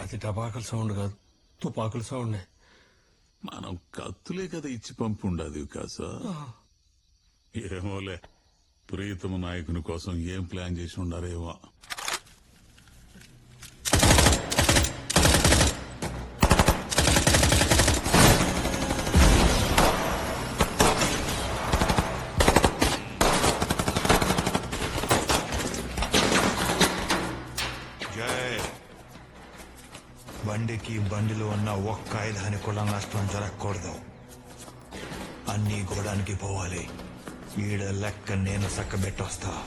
అది టపాకుల సౌండ్ కాదు తుపాకుల సౌండ్. మనం కత్తులే కదా ఇచ్చి పంపి ఉండదు కాసా ఏమోలే ప్రియతమ నాయకుని కోసం ఏం ప్లాన్ చేసి ఉండారేమో. జై. బండికి బండిలో ఉన్న ఒక్క ఆయుధాన్ని కూడా నష్టం జరగకూడదు. అన్నీ గోడానికి పోవాలి. ఈడ లెక్క నేను చక్కబెట్టొస్తా.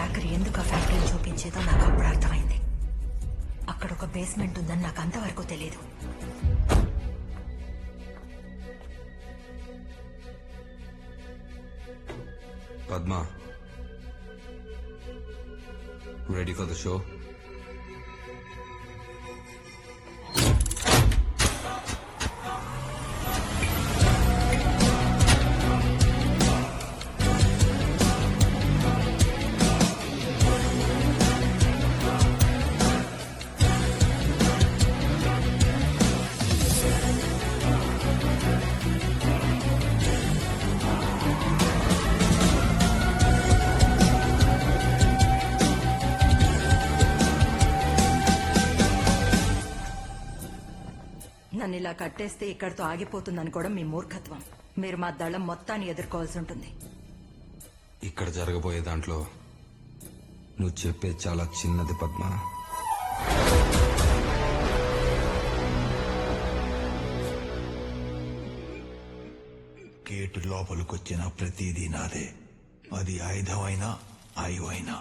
ట్రాకర్ ఎందుకు ఆ ఫ్యాక్టరీని చూపించేదో నాకు అప్పుడు అర్థమైంది. అక్కడ ఒక బేస్మెంట్ ఉందని నాకు అంతవరకు తెలియదు Padma. Ready for the show ఇలా కట్టేస్తే ఇక్కడితో ఆగిపోతుందని కూడా మీ మూర్ఖత్వం. మీరు మా దళం మొత్తాన్ని ఎదుర్కోవాల్సి ఉంటుంది. ఇక్కడ జరగబోయే దాంట్లో నువ్వు చెప్పేది చాలా చిన్నది పద్మ. గేటు లోపలికొచ్చిన ప్రతిదీ నాదే. అది ఆయుధమైనా ఆయువైనా.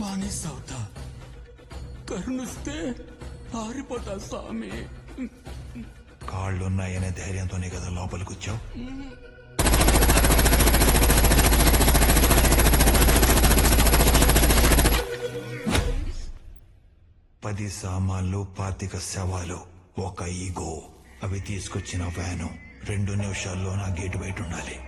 బానిస అవుతా కరుణిస్తే పారిపోతా స్వామి. కాళ్ళున్నాయనే ధైర్యంతోనే కదా లోపలికొచ్చావు? పది సామాన్లు పాతిక శవాలు ఒక ఈగో. అవి తీసుకొచ్చిన వ్యాను. రెండు నిమిషాల్లో నా గేటు బయట ఉండాలి.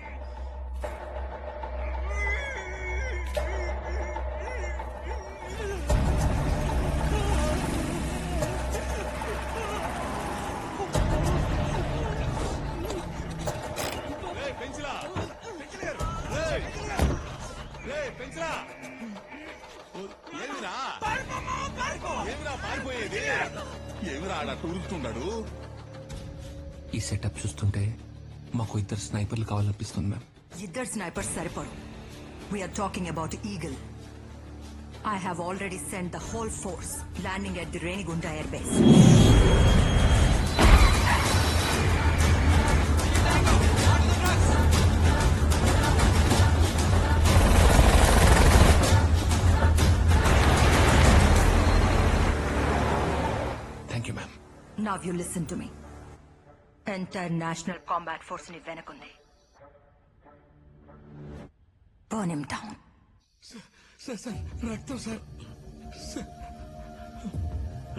ఈ సెటప్ చూస్తుంటే మాకు ఇద్దరు స్నైపర్లు కావాలనిపిస్తుంది మ్యామ్ ఇద్దరు snipers సరిపడు we are talking about Eagle I have already send the whole force landing at the Renigunta air base now you listen to me entire national combat ఫోర్స్ని వెనకుంది సార్ సార్ రక్తం sir.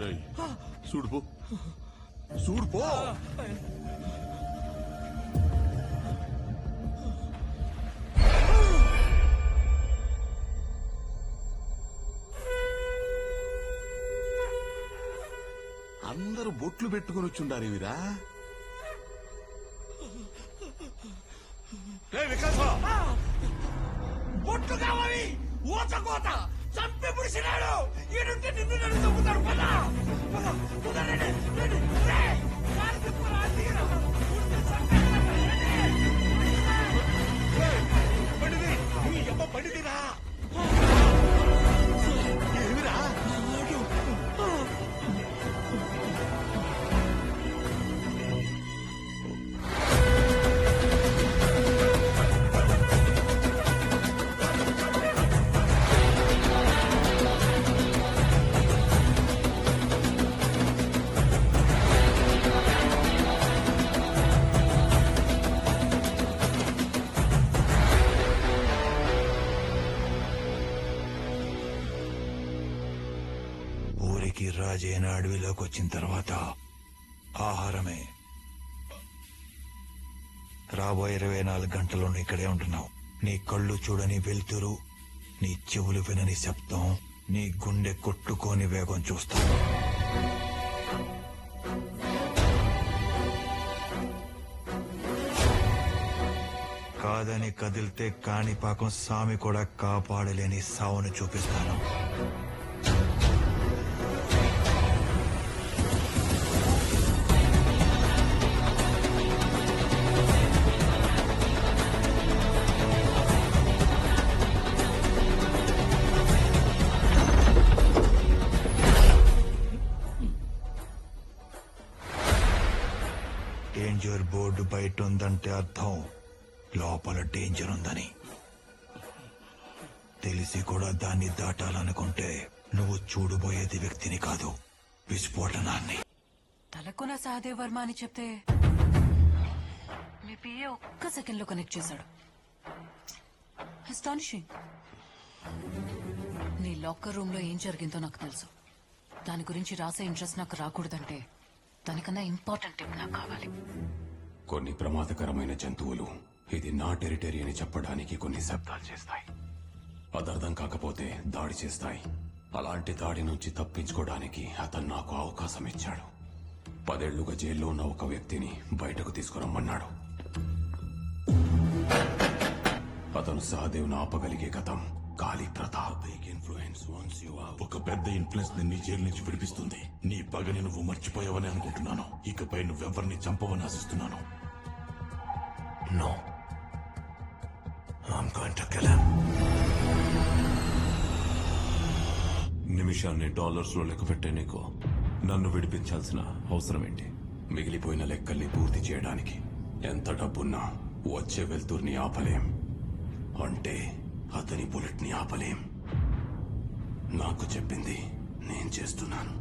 ఏయ్, చూడు పో. చూడు పో. అందరూ బొట్లు పెట్టుకుని వచ్చుండారు బొట్టు కావాలి. ఊత కోత. చంపి పుడిసినాడు ఈడుంటే నిన్ను నన్ను చంపుతాడు పద. పద, రండి, రండి, రేయ్, కాలు తిప్పురా, తీరా. నీ అమ్మ వచ్చిన తర్వాత ఆహారమే. రాబోయే ఇరవై నాలుగు గంటలు ఇక్కడే ఉంటున్నావు. నీ కళ్ళు చూడని వెలుతురు నీ చెవులు వినని శబ్దం నీ గుండె కొట్టుకోని వేగం చూస్తాను. కాదని కదిలితే కాణిపాకం సామి కూడా కాపాడలేని సావును చూపిస్తాను. డేంజర్ ఉందని. తెలిసి కూడా దాన్ని దాటాలనుకుంటే నువ్వు చూడబోయేది వ్యక్తిని కాదు విస్ఫోటనాన్ని. తలకొన సహదేవ్ వర్మ అని చెప్తే మీ పిఏ ఒక్క సెకండ్లో కనెక్ట్ చేశాడు. అస్టానిషింగ్. నీ లాకర్ రూమ్లో ఏం జరిగిందో నాకు తెలుసు. దాని గురించి రాసే ఇంట్రెస్ట్ నాకు రాకూడదంటే దానికన్నా ఇంపార్టెంట్ టిప్ నాకు కావాలి. కొన్ని ప్రమాదకరమైన జంతువులు ఇది నా టెరిటరీ అని చెప్పడానికి కొన్ని శబ్దాలు చేస్తాయి. అదర్థం కాకపోతే దాడి చేస్తాయి. అలాంటి దాడి నుంచి తప్పించుకోవడానికి అతను నాకు అవకాశం ఇచ్చాడు. పదేళ్ళుగా జైల్లో ఉన్న ఒక వ్యక్తిని బయటకు తీసుకురమ్మన్నాడు. అతను సహదేవ్ను ఆపగలిగే కథం Kali Pratap. Influence once you ఒక పెద్ద ఇన్ఫ్లుయెన్స్ నిన్ను జైలు నుంచి విడిపిస్తుంది. నీ పగని నువ్వు మర్చిపోయావని అనుకుంటున్నాను. ఇకపై నువ్వెవరిని చంపవని ఆశిస్తున్నాను. నో కిల్ నిమిషాన్ని డాలర్స్లో లెక్క పెట్టే నీకు నన్ను విడిపించాల్సిన అవసరం ఏంటి మిగిలిపోయిన లెక్కల్ని పూర్తి చేయడానికి ఎంత డబ్బున్నా వచ్చే వెళ్తుర్ని ఆపలేం. అంటే అతని బుల్లెట్ని ఆపలేం. నాకు చెప్పింది నేను చేస్తున్నాను.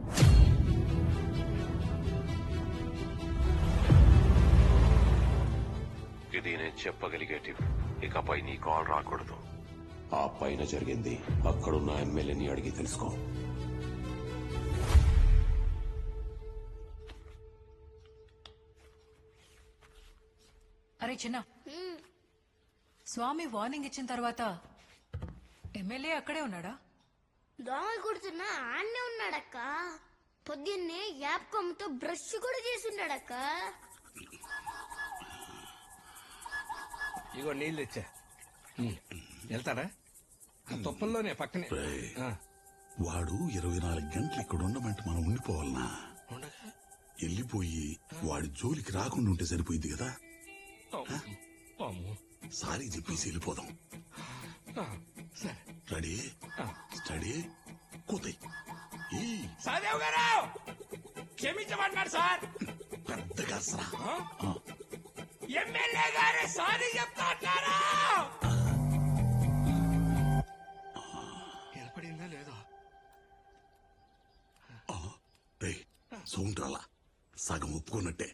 ఇది నేను చెప్పగలిగే టిప్ ఇకపై నీ కాల్ రాకూడదు. ఆ పైన జరిగింది. అక్కడున్న ఎమ్మెల్యేని అడిగి తెలుసుకో. అరే చిన్న. స్వామి వార్నింగ్ ఇచ్చిన తర్వాత ఎమ్మెల్యే అక్కడే ఉన్నాడా? దోమలు కుడుతున్నా ఆన్నే ఉన్నాడక్క. పొద్దున్నే యాప్ కొమ్మతో బ్రష్ కూడా చేసిండాడక్క. ఇగో నీళ్ళు తెచ్చా. వెళ్తారా ఆ తుప్పల్లోనే పక్కనే. రేయ్, ఆ, వాడు ఇరవై నాలుగు గంటలు ఇక్కడ ఉండమంటే మనం ఉండిపోవాలనా? వెళ్ళిపోయి వాడి జోలికి రాకుండా ఉంటే సరిపోయింది కదా. అమ్మో. సారీ చెప్పేసి వెళ్ళిపోదాం. ఆ, సరే. రెడీ? స్టడీ? కూతాయి ఈ. సహదేవ్ గారు! క్షమించమన్నాడు సార్. పెద్దగా అసరా ఎమ్మెల్యే గారు సారీ చెప్తా అన్నారా వినపడిందా లేదో? రే సౌండ్ రాలా సగం ఒప్పుకున్నట్టే.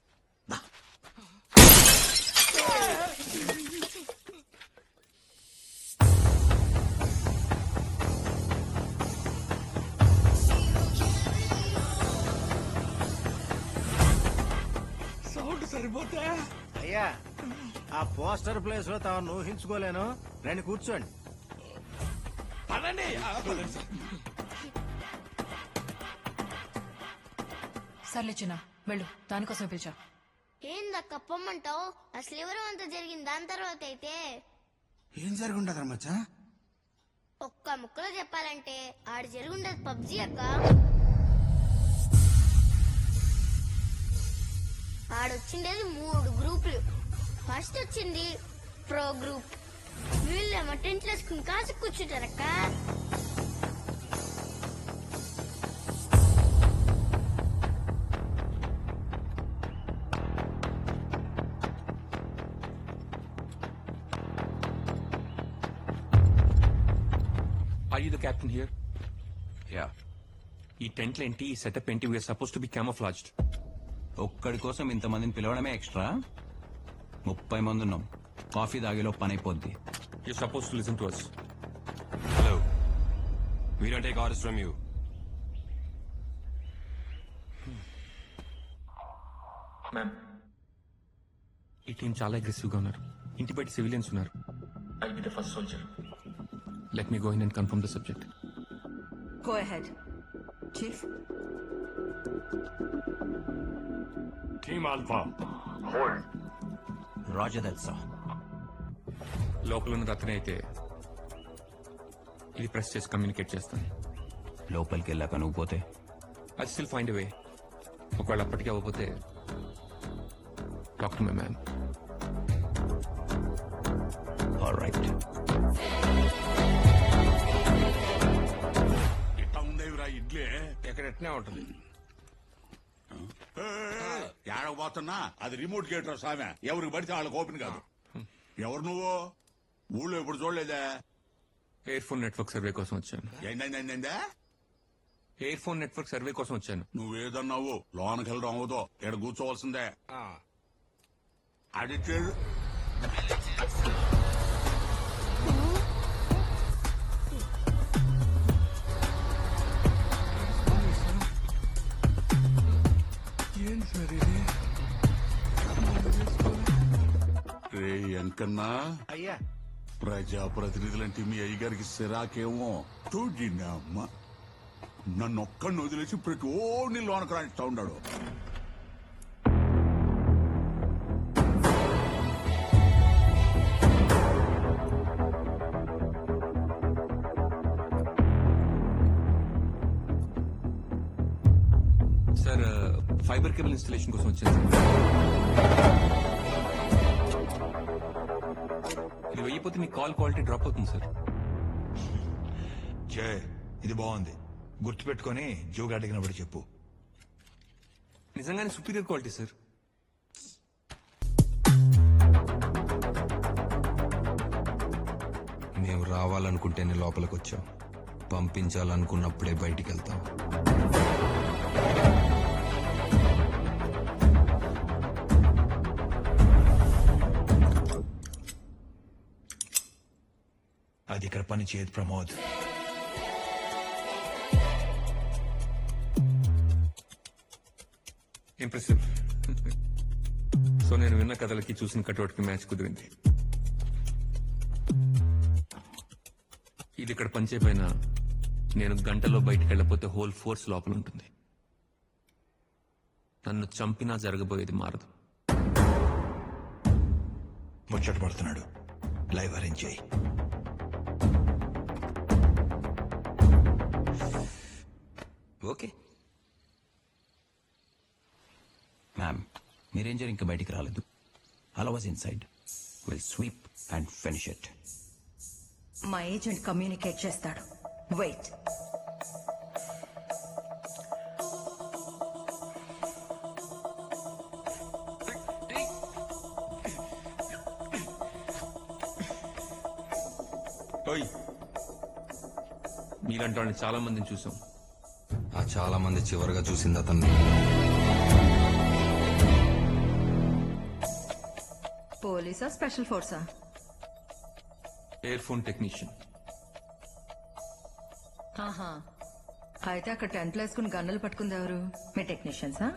సరిపోతే అయ్యా ఆ పోస్టర్ ప్లేస్లో తాను ఊహించుకోలేను. రండి కూర్చోండి. పదండి సర్లే చిన్న వెళ్ళు దానికోసం పిలిచా. ఏందక్క పొమ్మంటావు? అసలు ఎవరు అంత జరిగింది దాని తర్వాత అయితే ఏం జరిగి ఉండదు మచ్చా? ఒక్క ముక్కలో చెప్పాలంటే ఆడ జరుగుండదు పబ్జి అక్క. ఆడొచ్చిండేది మూడు గ్రూపులు. ఫస్ట్ వచ్చింది ప్రో గ్రూప్. వీళ్ళేమో టెంట్లు వేసుకుని కాసు కూర్చుంటారక్క. I you the captain here yeah ఈ టెంట్ ఏంటి ఈ సెటప్ ఏంటి? We are suppose to be camouflaged ఒక్కడి కోసం ఇంతమందిని పిలవడమే ఎక్స్ట్రా? ముప్పై మంది ఉన్నాం కాఫీ తాగేలో పని అయిపోద్ది you suppose to listen to us hello we don't take orders from you ma'am ఈ టీం చాలా అగ్రెసివ్గా ఉన్నారు. ఇంటి బయట సివిలియన్స్ ఉన్నారు. I be the first soldier let me go in and confirm the subject Go ahead. Chief? Team alpha. Roger తెలుసా? లోపల ఉన్నది అతనే అయితే ఇది ప్రెస్ చేసి కమ్యూనికేట్ చేస్తాను. లోపలికి వెళ్ళాక నువ్వు పోతే? ఐ స్టిల్ ఫైండ్ వే ఒకవేళ అప్పటికి అవ్వకపోతే talk to my man all right ఇట్లా ఉండేవిరా ఇడ్లీ? ఇక్కడ ఎట్నే ఉంటుంది? ఏడకపోతున్నా అది రిమోట్ గేటర్ సామె. ఎవరికి పడితే వాళ్ళకి ఓపెన్ కాదు. ఎవరు నువ్వు? ఊళ్ళో ఎప్పుడు చూడలేదా? ఎయిర్ ఫోన్ నెట్వర్క్ సర్వే కోసం వచ్చాను. ఏంటంటే ఎయిర్ ఫోన్ నెట్వర్క్ సర్వే కోసం వచ్చాను. నువ్వేదన్నావు? లోనకి వెళ్ళడం అవదో ఇక్కడ కూర్చోవలసిందే. అడిక్టెడ్ రే ఎంకన్నా అయ్యా. ప్రజాప్రతినిధులంటే మీ అయ్యగారికి సిరాకేమో తోడినా అమ్మ నన్ను ఒక్కడిని వదిలేసి ప్రతి ఓడిని లోనకు రాణిస్తా ఉన్నాడు. సార్ ఫైబర్ కేబుల్ ఇన్స్టలేషన్ కోసం వచ్చాను వెయ్యిపోతే మీ కాల్ క్వాలిటీ డ్రాప్ అవుతుంది సార్. జయ్ ఇది బాగుంది. గుర్తుపెట్టుకొని జోగా అడిగినప్పుడు చెప్పు. నిజంగానే సుపీరియర్ క్వాలిటీ సార్. మేము రావాలనుకుంటేనే లోపలికి వచ్చాం పంపించాలనుకున్నప్పుడే బయటికి వెళ్తాం అది ఇక్కడ పని చేయదు ప్రమోద్ ఇంప్రెసివ్ సో నేను విన్న కథలకి చూసిన కటౌట్కి మ్యాచ్ కుదిరింది ఇది ఇక్కడ పనిచేయపోయినా నేను గంటలో బయటికి వెళ్ళకపోతే హోల్ ఫోర్స్ లోపల ఉంటుంది నన్ను చంపినా జరగబోయేది మారదు ముచ్చట పడుతున్నాడు లైవ్ అరేంజ్ చేయి ఓకే. మ్యామ్ మీ రేంజర్ ఇంకా బయటికి రాలేదు. అలా was inside will sweep and finish it మా ఏజెంట్ కమ్యూనికేట్ చేస్తాడు. వెయిట్ మీలాంటి వాళ్ళని చాలా మందిని చూసాం. చాలా మంది చివరిగా చూసింది అతన్ని. పోలీసా స్పెషల్ ఫోర్సా? Air phone technician. ఆహా. అయితే అక్కడ టెంట్లు వేసుకుని గన్నులు పట్టుకుంది ఎవరు? మీ టెక్నీషియన్సా?